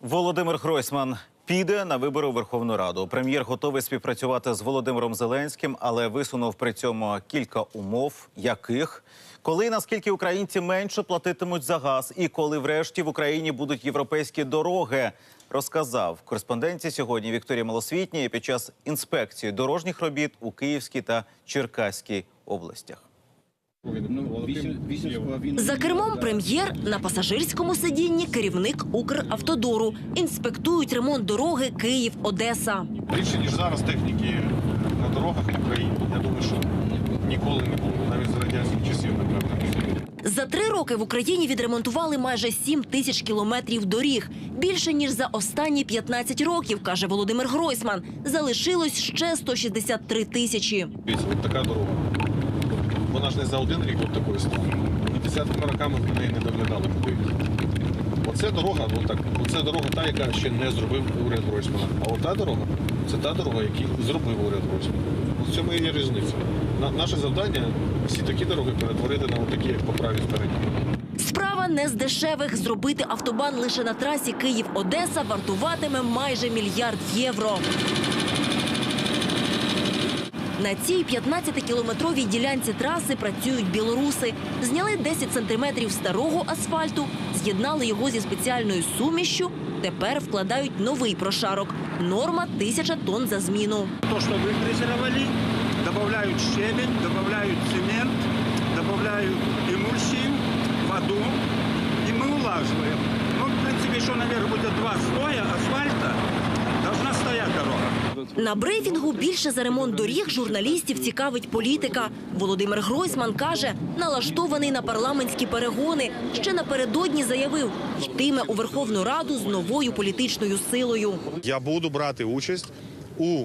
Володимир Гройсман піде на вибори у Верховну Раду. Прем'єр готовий співпрацювати з Володимиром Зеленським, але висунув при цьому кілька умов, яких коли наскільки українці менше платитимуть за газ, і коли врешті в Україні будуть європейські дороги, розказав кореспонденції сьогодні Вікторія Малосвітній під час інспекції дорожніх робіт у Київській та Черкаській областях. За кермом прем'єр на пасажирському сидінні керівник Укравтодору. Інспектують ремонт дороги Київ-Одеса. Більше, ніж зараз техніки на дорогах в Україні. Я думаю, що ніколи не було, навіть за радянських часів, напевно. За три роки в Україні відремонтували майже 7 тисяч кілометрів доріг. Більше ніж за останні 15 років, каже Володимир Гройсман. Залишилось ще 163 тисячі. От така дорога. Вона ж не за один рік от такої стала. І десятками роками в неї не доглядали подивіться. Оце дорога, от так, оце дорога та, яка ще не зробив уряд Гройсмана. А ота дорога це та дорога, яку зробив уряд Гройсмана. В цьому є різниця. На, наше завдання всі такі дороги перетворити на такі, як по правій стороні. Справа не з дешевих. Зробити автобан лише на трасі Київ-Одеса вартуватиме майже мільярд євро. На цій 15-кілометровій ділянці траси працюють білоруси. Зняли 10 сантиметрів старого асфальту, з'єднали його зі спеціальною сумішшю. Тепер вкладають новий прошарок. Норма – тисяча тонн за зміну. то, что выфрезеровали, добавляют щебень, добавляют цемент, добавляют эмульсию, воду, и мы улаживаем. Ну, в принципе, еще наверх будет два слоя асфальта, должна стоять дорога. На брифінгу більше за ремонт доріг журналістів цікавить політика. Володимир Гройсман каже, налаштований на парламентські перегони. Ще напередодні заявив, йтиме у Верховну Раду з новою політичною силою. Я буду брати участь у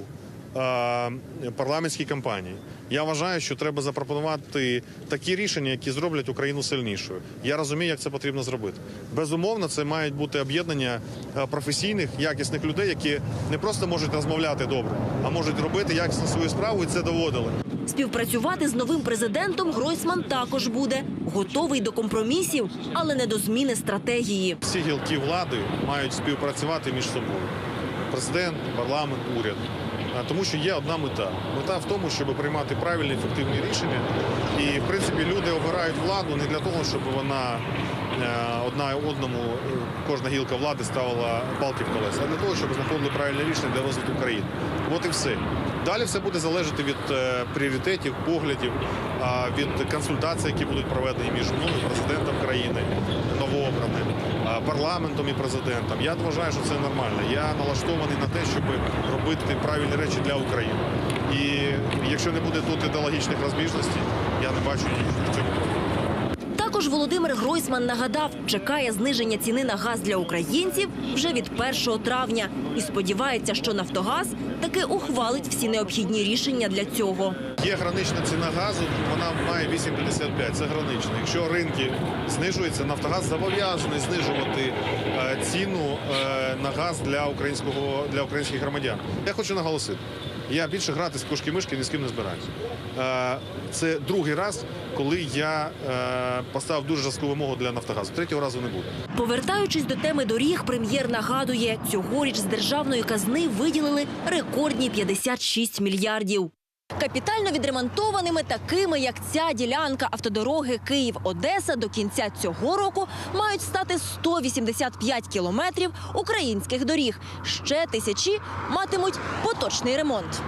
е, парламентській кампанії. Я вважаю, що треба запропонувати такі рішення, які зроблять Україну сильнішою. Я розумію, як це потрібно зробити. Безумовно, це мають бути об'єднання е, професійних, якісних людей, які не просто можуть розмовляти добре, а можуть робити якісно свою справу, і це доводили. Співпрацювати з новим президентом Гройсман також буде готовий до компромісів, але не до зміни стратегії. Всі гілки влади мають співпрацювати між собою. Президент, парламент, уряд. Тому що є одна мета. Мета в тому, щоб приймати правильні ефективні рішення. І, в принципі, люди обирають владу не для того, щоб вона одна одному, е, кожна гілка влади ставила палки в колеса, а для того, щоб знаходили правильне рішення для розвитку країни. От і все. Далі все буде залежати від е, пріоритетів, поглядів, від консультацій, які будуть проведені між мною, президентом країни, новообраним, парламентом і президентом. Я вважаю, що це нормально. Я налаштований на те, щоб робити правильні речі для України. І якщо не буде тут ідеологічних розбіжностей, я не бачу в цьому проблеми. Також Володимир Гройсман нагадав, чекає зниження ціни на газ для українців вже від 1 травня і сподівається, що Нафтогаз таки ухвалить всі необхідні рішення для цього. Є гранична ціна газу, вона має 8,55. Це гранична. Якщо ринки знижуються, Нафтогаз зобов'язаний знижувати е, ціну е, на газ для для українських громадян. Я хочу наголосити. Я більше грати з кошки-мишки ні з ким не збираюся. Е, це другий раз, коли я е, поставив дуже жорстку вимогу для Нафтогазу. Третього разу не буде. Повертаючись до теми доріг, прем'єр нагадує, цьогоріч з державної казни виділили рекордні 56 мільярдів. Капітально відремонтованими, такими як ця ділянка автодороги Київ-Одеса до кінця цього року мають стати 185 кілометрів українських доріг. Ще тисячі матимуть поточний ремонт.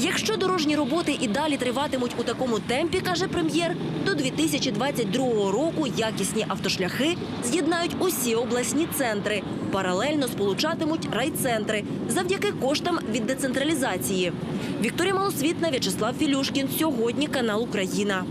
Якщо дорожні роботи і далі триватимуть у такому темпі, каже прем'єр, до 2022 року якісні автошляхи з'єднають усі обласні центри, паралельно сполучатимуть райцентри завдяки коштам від децентралізації. Вікторія Малосвітна, В'ячеслав Філюшкін. Сьогодні канал Україна.